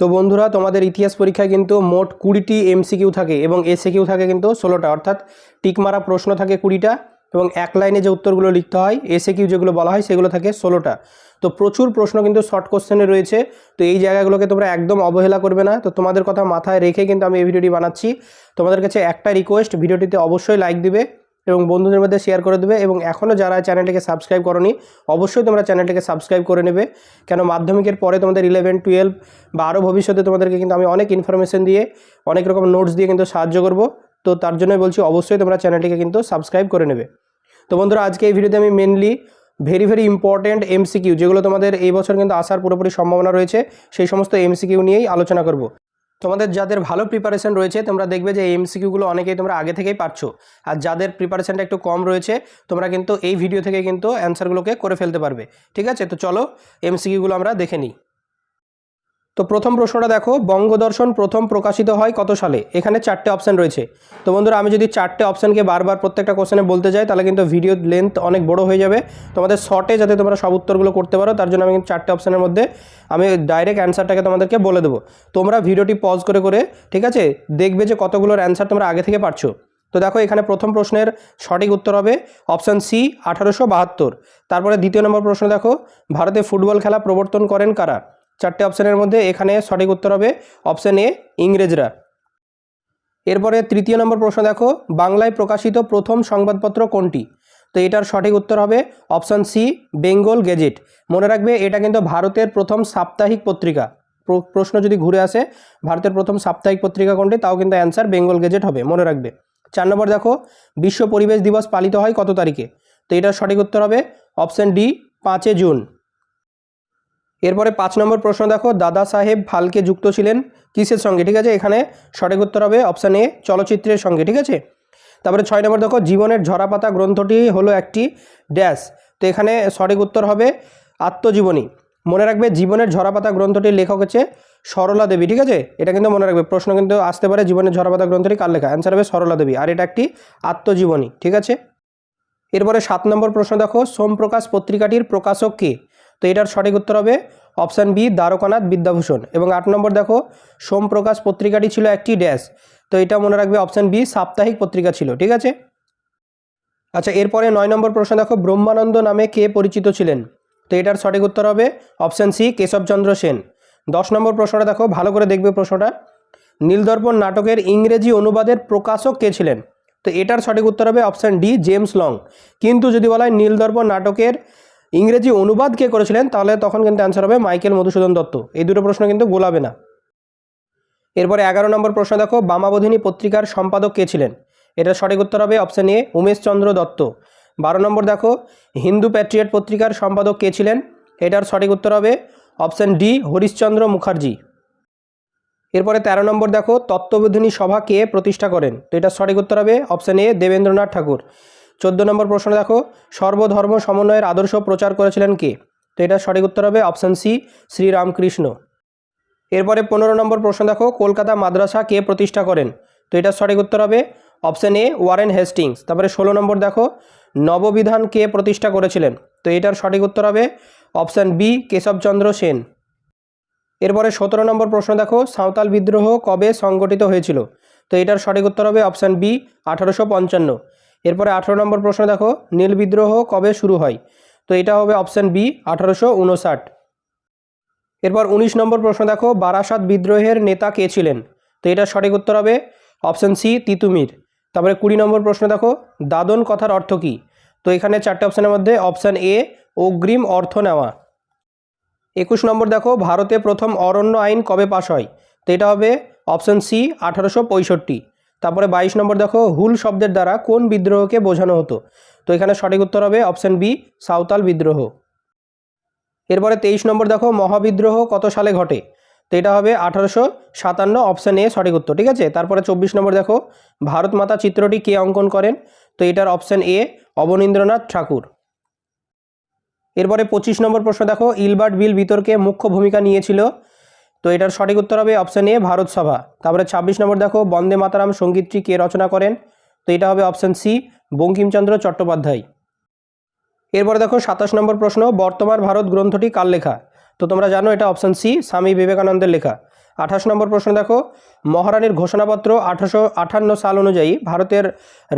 তো বন্ধুরা, তোমাদের ইতিহাস পরীক্ষায় কিন্তু মোট কুড়িটি এমসিকিউ থাকে এবং এসিকিউ থাকে কিন্তু ষোলোটা। অর্থাৎ টিক মারা প্রশ্ন থাকে কুড়িটা এবং এক লাইনে যে উত্তরগুলো লিখতে হয় এসিকিউ যেগুলো বলা হয় সেগুলো থাকে ষোলোটা। তো প্রচুর প্রশ্ন কিন্তু শর্ট কোশ্চেনে রয়েছে। তো এই জায়গাগুলোকে তোমরা একদম অবহেলা করবে না। তো তোমাদের কথা মাথায় রেখে কিন্তু আমি এই ভিডিওটি বানাচ্ছি। তোমাদের কাছে একটা রিকোয়েস্ট ভিডিওটিতে অবশ্যই লাইক দিবে। এবং বন্ধুদের মধ্যে শেয়ার করে দেবে এবং এখনও যারা চ্যানেলটিকে সাবস্ক্রাইব করনি, অবশ্যই তোমরা চ্যানেলটিকে সাবস্ক্রাইব করে নেবে। কেন মাধ্যমিকের পরে তোমাদের ইলেভেন টুয়েলভ বা আরও ভবিষ্যতে তোমাদেরকে কিন্তু আমি অনেক ইনফরমেশন দিয়ে, অনেক রকম নোটস দিয়ে কিন্তু সাহায্য করব। তো তার জন্যই বলছি, অবশ্যই তোমরা চ্যানেলটিকে কিন্তু সাবস্ক্রাইব করে নেবে। তো বন্ধুরা, আজকে এই ভিডিওতে আমি mainly very very important MCQ যেগুলো তোমাদের এই বছর কিন্তু আসার পুরোপুরি সম্ভাবনা রয়েছে, সেই সমস্ত এমসিকিউ নিয়েই আলোচনা করব। তোমাদের যাদের ভালো প্রিপারেশন রয়েছে, তোমরা দেখবে যে এই এমসিকিউগুলো অনেকেই তোমরা আগে থেকেই পারছ। আর যাদের প্রিপারেশনটা একটু কম রয়েছে, তোমরা কিন্তু এই ভিডিও থেকে কিন্তু অ্যান্সারগুলোকে করে ফেলতে পারবে। ঠিক আছে? তো চলো এমসিকিউগুলো আমরা দেখে নিই। তো প্রথম প্রশ্নটা দেখো, বঙ্গদর্শন প্রথম প্রকাশিত হয় কত সালে? এখানে চারটে অপশান রয়েছে। তো বন্ধুরা, আমি যদি চারটে অপশানকে বারবার প্রত্যেকটা কোশ্চেনে বলতে যাই, তাহলে কিন্তু ভিডিও লেন্থ অনেক বড় হয়ে যাবে। তোমাদের শর্টে যাতে তোমরা সব উত্তরগুলো করতে পারো, তার জন্য আমি কিন্তু চারটে অপশানের মধ্যে আমি ডাইরেক্ট অ্যান্সারটাকে তোমাদেরকে বলে দেবো। তোমরা ভিডিওটি পজ করে করে, ঠিক আছে? দেখবে যে কতগুলোর অ্যান্সার তোমরা আগে থেকে পারছ। তো দেখো, এখানে প্রথম প্রশ্নের সঠিক উত্তর হবে অপশান সি আঠারোশো বাহাত্তর। তারপরে দ্বিতীয় নম্বর প্রশ্ন দেখো, ভারতে ফুটবল খেলা প্রবর্তন করেন কারা? চারটে অপশানের মধ্যে এখানে সঠিক উত্তর হবে অপশান এ, ইংরেজরা। এরপরে তৃতীয় নম্বর প্রশ্ন দেখো, বাংলায় প্রকাশিত প্রথম সংবাদপত্র কোনটি? তো এটার সঠিক উত্তর হবে অপশান সি, বেঙ্গল গেজেট। মনে রাখবে, এটা কিন্তু ভারতের প্রথম সাপ্তাহিক পত্রিকা। প্র- প্রশ্ন যদি ঘুরে আসে, ভারতের প্রথম সাপ্তাহিক পত্রিকা কোনটি, তাও কিন্তু অ্যান্সার বেঙ্গল গেজেট হবে, মনে রাখবে। চার নম্বর দেখো, বিশ্ব পরিবেশ দিবস পালিত হয় কত তারিখে? তো এটার সঠিক উত্তর হবে অপশান ডি, পাঁচে জুন। এরপরে পাঁচ নম্বর প্রশ্ন দেখো, দাদা সাহেব ফালকে যুক্ত ছিলেন কিসের সঙ্গে? ঠিক আছে, এখানে সঠিক উত্তর হবে অপশান এ চলচ্চিত্রের সঙ্গে, ঠিক আছে? তারপরে ছয় নম্বর দেখো, জীবনের ঝরাপাতা গ্রন্থটি হলো একটি ড্যাশ। তো এখানে সঠিক উত্তর হবে আত্মজীবনী। মনে রাখবে, জীবনের ঝরাপাতা গ্রন্থটির লেখক হচ্ছে সরলা দেবী, ঠিক আছে? এটা কিন্তু মনে রাখবে, প্রশ্ন কিন্তু আসতে পারে, জীবনের ঝরাপাতা গ্রন্থটি কার লেখা? অ্যান্সার হবে সরলা দেবী, আর এটা একটি আত্মজীবনী, ঠিক আছে? এরপরে সাত নম্বর প্রশ্ন দেখো, সোমপ্রকাশ পত্রিকাটির প্রকাশক কে? তো এটার সঠিক উত্তর হবে অপশান বি, দ্বারকানাথ বিদ্যাভূষণ। এবং আট নম্বর দেখো, সোমপ্রকাশ পত্রিকাটি ছিল একটি ড্যাশ। তো এটা মনে রাখবে অপশান বি, সাপ্তাহিক পত্রিকা ছিল, ঠিক আছে? আচ্ছা এরপরে নয় নম্বর প্রশ্ন দেখো, ব্রহ্মানন্দ নামে কে পরিচিত ছিলেন? তো এটার সঠিক উত্তর হবে অপশান সি, কেশবচন্দ্র সেন। দশ নম্বর প্রশ্নটা দেখো, ভালো করে দেখবে প্রশ্নটা। নীলদর্পণ নাটকের ইংরেজি অনুবাদের প্রকাশক কে ছিলেন? তো এটার সঠিক উত্তর হবে অপশান ডি, জেমস লং। কিন্তু যদি বলা হয় নীলদর্পণ নাটকের ইংরেজি অনুবাদ কে করেছিলেন, তাহলে তখন কিন্তু অ্যান্সার হবে মাইকেল মধুসূদন দত্ত। এই দুটো প্রশ্ন কিন্তু গোলাবে না। এরপরে এগারো নম্বর প্রশ্ন দেখো, বামাবোধিনী পত্রিকার সম্পাদক কে ছিলেন? এটার সঠিক উত্তর হবে অপশান এ উমেশচন্দ্র দত্ত। বারো নম্বর দেখো, হিন্দু প্যাট্রিয়ট পত্রিকার সম্পাদক কে ছিলেন? এটার সঠিক উত্তর হবে অপশান ডি হরিশ্চন্দ্র মুখার্জি। এরপরে তেরো নম্বর দেখো, তত্ত্ববোধিনী সভা কে প্রতিষ্ঠা করেন? তো এটার সঠিক উত্তর হবে অপশান এ দেবেন্দ্রনাথ ঠাকুর। চোদ্দ নম্বর প্রশ্ন দেখো, সর্বধর্ম সমন্বয়ের আদর্শ প্রচার করেছিলেন কে? তো এটার সঠিক উত্তর হবে অপশান সি, শ্রীরামকৃষ্ণ। এরপরে পনেরো নম্বর প্রশ্ন দেখো, কলকাতা মাদ্রাসা কে প্রতিষ্ঠা করেন? তো এটার সঠিক উত্তর হবে অপশান এ, ওয়ারেন হেস্টিংস। তারপরে ষোলো নম্বর দেখো, নববিধান কে প্রতিষ্ঠা করেছিলেন? তো এটার সঠিক উত্তর হবে অপশান বি, কেশবচন্দ্র সেন। এরপরে সতেরো নম্বর প্রশ্ন দেখো, সাঁওতাল বিদ্রোহ কবে সংগঠিত হয়েছিল? তো এটার সঠিক উত্তর হবে অপশান বি, আঠারোশো পঞ্চান্ন। এরপরে আঠারো নম্বর প্রশ্ন দেখো, নীল বিদ্রোহ কবে শুরু হয়? তো এটা হবে অপশান বি আঠারোশো উনষাট। এরপর উনিশ নম্বর প্রশ্ন দেখো, বারাসাত বিদ্রোহের নেতা কে ছিলেন? তো এটার সঠিক উত্তর হবে অপশান সি তিতুমির। তারপরে কুড়ি নম্বর প্রশ্ন দেখো, দাদন কথার অর্থ কী? তো এখানে চারটে অপশানের মধ্যে অপশান এ অগ্রিম অর্থ নেওয়া। একুশ নম্বর দেখো, ভারতে প্রথম অরণ্য আইন কবে পাশ হয়? তো এটা হবে অপশান সি আঠারোশো পঁয়ষট্টি। তারপরে বাইশ নম্বর দেখো, হুল শব্দের দ্বারা কোন বিদ্রোহকে বোঝানো হতো? তো এখানে সঠিক উত্তর হবে অপশান বি, সাঁওতাল বিদ্রোহ। এরপরে তেইশ নম্বর দেখো, মহাবিদ্রোহ কত সালে ঘটে? তো এটা হবে আঠারোশো সাতান্ন, অপশান এ সঠিক উত্তর, ঠিক আছে? তারপরে চব্বিশ নম্বর দেখো, ভারত মাতা চিত্রটি কে অঙ্কন করেন? তো এটার অপশান এ, অবনীন্দ্রনাথ ঠাকুর। এরপরে পঁচিশ নম্বর প্রশ্ন দেখো, ইলবার্ট বিল বিতর্কে মুখ্য ভূমিকা নিয়েছিল তো এটার সঠিক উত্তর হবে অপশান এ, ভারত সভা। তারপরে ছাব্বিশ নম্বর দেখো, বন্দে মাতারাম সঙ্গীতটি কে রচনা করেন? তো এটা হবে অপশান সি, বঙ্কিমচন্দ্র চট্টোপাধ্যায়। এরপরে দেখো, সাতাশ নম্বর প্রশ্ন, বর্তমান ভারত গ্রন্থটি কার লেখা? তো তোমরা জানো এটা অপশান সি, স্বামী বিবেকানন্দের লেখা। আঠাশ নম্বর প্রশ্ন দেখো, মহারানীর ঘোষণাপত্র আঠারোশো আটান্ন সাল অনুযায়ী ভারতের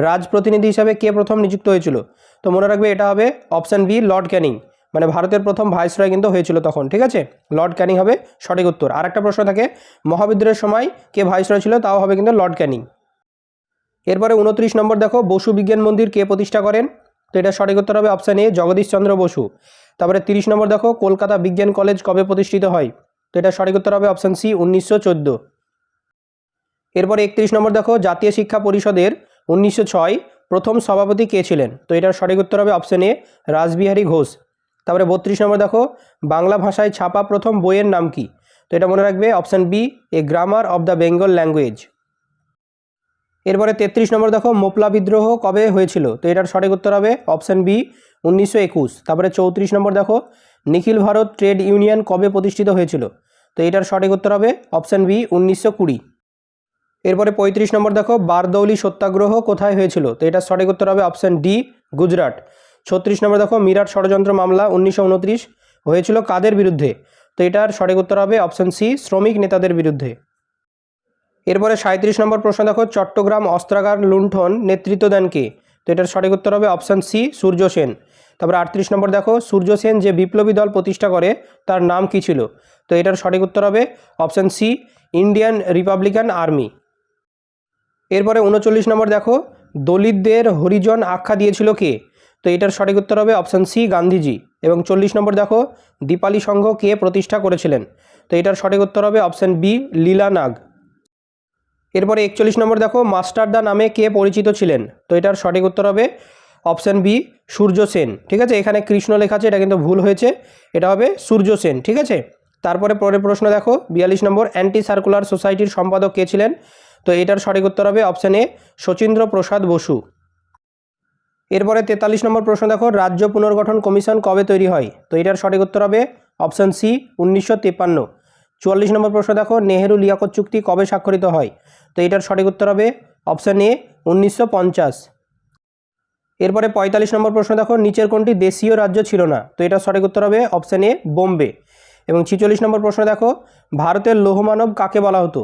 রাজপ্রতিনিধি হিসাবে কে প্রথম নিযুক্ত হয়েছিল? তো মনে রাখবে এটা হবে অপশান বি, লর্ড ক্যানিং। মানে ভারতের প্রথম ভাইসরয় কিন্তু হয়েছিল তখন, ঠিক আছে? লর্ড ক্যানিং হবে সঠিক উত্তর। আর একটা প্রশ্ন থাকে, মহাবিদ্রোহের সময় কে ভাইসরয় ছিল তাও হবে কিন্তু লর্ড ক্যানিং। এরপরে উনত্রিশ নম্বর দেখো, বসু বিজ্ঞান মন্দির কে প্রতিষ্ঠা করেন? তো এটা সঠিক উত্তর হবে অপশান এ জগদীশ চন্দ্র বসু। তারপরে তিরিশ নম্বর দেখো, কলকাতা বিজ্ঞান কলেজ কবে প্রতিষ্ঠিত হয়? তো এটা সঠিক উত্তর হবে অপশান সি উনিশশো চোদ্দ। এরপরে একত্রিশ নম্বর দেখো, জাতীয় শিক্ষা পরিষদের উনিশশো ছয় প্রথম সভাপতি কে ছিলেন? তো এটার সঠিক উত্তর হবে অপশান এ রাসবিহারী ঘোষ। তারপরে বত্রিশ নম্বর দেখো, বাংলা ভাষায় ছাপা প্রথম বইয়ের নাম কি? তো এটা মনে রাখবে option B a grammar of the Bengal language এরপরে তেত্রিশ নম্বর দেখো, মোপলা বিদ্রোহ কবে হয়েছিল? তো এটার সঠিক উত্তর হবে অপশান বি উনিশশো একুশ। তারপরে চৌত্রিশ নম্বর দেখো, নিখিল ভারত ট্রেড ইউনিয়ন কবে প্রতিষ্ঠিত হয়েছিল? তো এটার সঠিক উত্তর হবে অপশান বি উনিশশো কুড়ি। এরপরে পঁয়ত্রিশ নম্বর দেখো, বারদৌলি সত্যাগ্রহ কোথায় হয়েছিল? তো এটার সঠিক উত্তর হবে অপশান ডি গুজরাট। ছত্রিশ নম্বর দেখো, মিরাট ষড়যন্ত্র মামলা উনিশশো উনত্রিশ হয়েছিল কাদের বিরুদ্ধে? তো এটার সঠিক উত্তর হবে অপশান সি শ্রমিক নেতাদের বিরুদ্ধে। এরপরে সাঁত্রিশ নম্বর প্রশ্ন দেখো, চট্টগ্রাম অস্ত্রাগার লুণ্ঠন নেতৃত্ব দেন কে? তো এটার সঠিক উত্তর হবে অপশান সি সূর্য সেন। তারপরে আটত্রিশ নম্বর দেখো, সূর্য সেন যে বিপ্লবী দল প্রতিষ্ঠা করে, তার নাম কি ছিল? তো এটার সঠিক উত্তর হবে option C Indian republican army এরপরে উনচল্লিশ নম্বর দেখো, দলিতদের হরিজন আখ্যা দিয়েছিল কে? তো এটার সঠিক উত্তর হবে অপশান সি গান্ধীজি। এবং চল্লিশ নম্বর দেখো, দীপালি সংঘ কে প্রতিষ্ঠা করেছিলেন? তো এটার সঠিক উত্তর হবে অপশান বি লীলা নাগ। এরপরে একচল্লিশ নম্বর দেখো মাস্টারদা নামে কে পরিচিত ছিলেন? তো এটার সঠিক উত্তর হবে অপশান বি সূর্য সেন। ঠিক আছে? এখানে কৃষ্ণ লেখা আছে, এটা কিন্তু ভুল হয়েছে। এটা হবে সূর্য সেন, ঠিক আছে? তারপরে পরের প্রশ্ন দেখো, বিয়াল্লিশ নম্বর অ্যান্টি সার্কুলার সোসাইটির সম্পাদক কে ছিলেন? তো এটার সঠিক উত্তর হবে অপশান এ শচীন্দ্র প্রসাদ বসু। এরপরে তেতাল্লিশ নম্বর প্রশ্ন, দেখো, রাজ্য পুনর্গঠন কমিশন কবে তৈরি হয়? তো এটার সঠিক উত্তর হবে অপশান সি, উনিশশো তিপ্পান্ন। চুয়াল্লিশ নম্বর প্রশ্ন, দেখো, নেহেরু লিয়াকত চুক্তি কবে স্বাক্ষরিত হয়? তো এটার সঠিক উত্তর হবে অপশান এ, উনিশশো পঞ্চাশ। এরপরে পঁয়তাল্লিশ নম্বর প্রশ্ন, দেখো, নিচের কোনটি দেশীয় রাজ্য ছিল না? তো এটার সঠিক উত্তর হবে অপশান এ, বোম্বে। এবং ছিচল্লিশ নম্বর প্রশ্ন, দেখো, ভারতের লৌহমানব কাকে বলা হতো?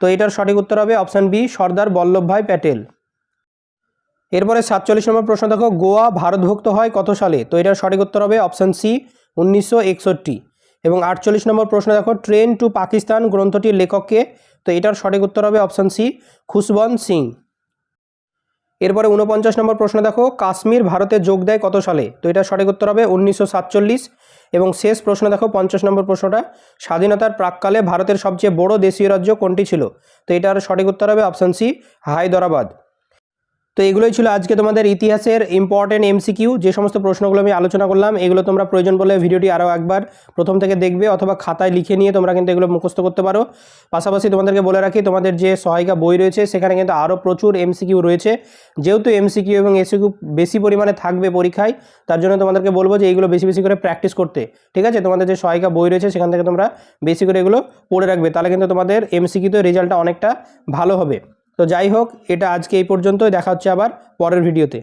তো এটার সঠিক উত্তর হবে অপশান বি, সর্দার বল্লভভাই প্যাটেল। এরপরে সাতচল্লিশ নম্বর প্রশ্ন, দেখো, গোয়া ভারতভুক্ত হয় কত সালে? তো এটার সঠিক উত্তর হবে অপশান সি উনিশশো একষট্টি। এবং আটচল্লিশ নম্বর প্রশ্ন, দেখো, ট্রেন টু পাকিস্তান গ্রন্থটির লেখককে? তো এটার সঠিক উত্তর হবে অপশান সি খুশবন্ত সিং। এরপরে উনপঞ্চাশ নম্বর প্রশ্ন, দেখো, কাশ্মীর ভারতে যোগ দেয় কত সালে? তো এটার সঠিক উত্তর হবে উনিশশো সাতচল্লিশ। এবং শেষ প্রশ্ন, দেখো, পঞ্চাশ নম্বর প্রশ্নটা, স্বাধীনতার প্রাককালে ভারতের সবচেয়ে বড় দেশীয় রাজ্য কোনটি ছিল? তো এটার সঠিক উত্তর হবে অপশান সি হায়দরাবাদ। তো এগুলোই ছিল আজকে তোমাদের ইতিহাসের ইম্পর্টেন্ট এমসিকিউ যে সমস্ত প্রশ্নগুলো আমি আলোচনা করলাম, এগুলো তোমরা প্রয়োজন বলে ভিডিওটি আরও একবার প্রথম থেকে দেখবে অথবা খাতায় লিখে নিয়ে তোমরা কিন্তু এগুলো মুখস্থ করতে পারো। পাশাপাশি তোমাদেরকে বলে রাখি, তোমাদের যে সহায়িকা বই রয়েছে, সেখানে কিন্তু আরও প্রচুর এমসিকিউ রয়েছে। যেহেতু এমসিকিউ এবং এসিকিউ বেশি পরিমাণে থাকবে পরীক্ষায়, তার জন্য তোমাদেরকে বলব যে এইগুলো বেশি বেশি করে প্র্যাকটিস করতে। ঠিক আছে? তোমাদের যে সহায়িকা বই রয়েছে, সেখান থেকে তোমরা বেশি করে এগুলো পড়ে রাখবে। তাহলে কিন্তু তোমাদের এমসিকিউতে রেজাল্টটা অনেকটা ভালো হবে। তো যাই হোক এটা আজকে এই পর্যন্তই। দেখা হচ্ছে আবার পরের ভিডিওতে।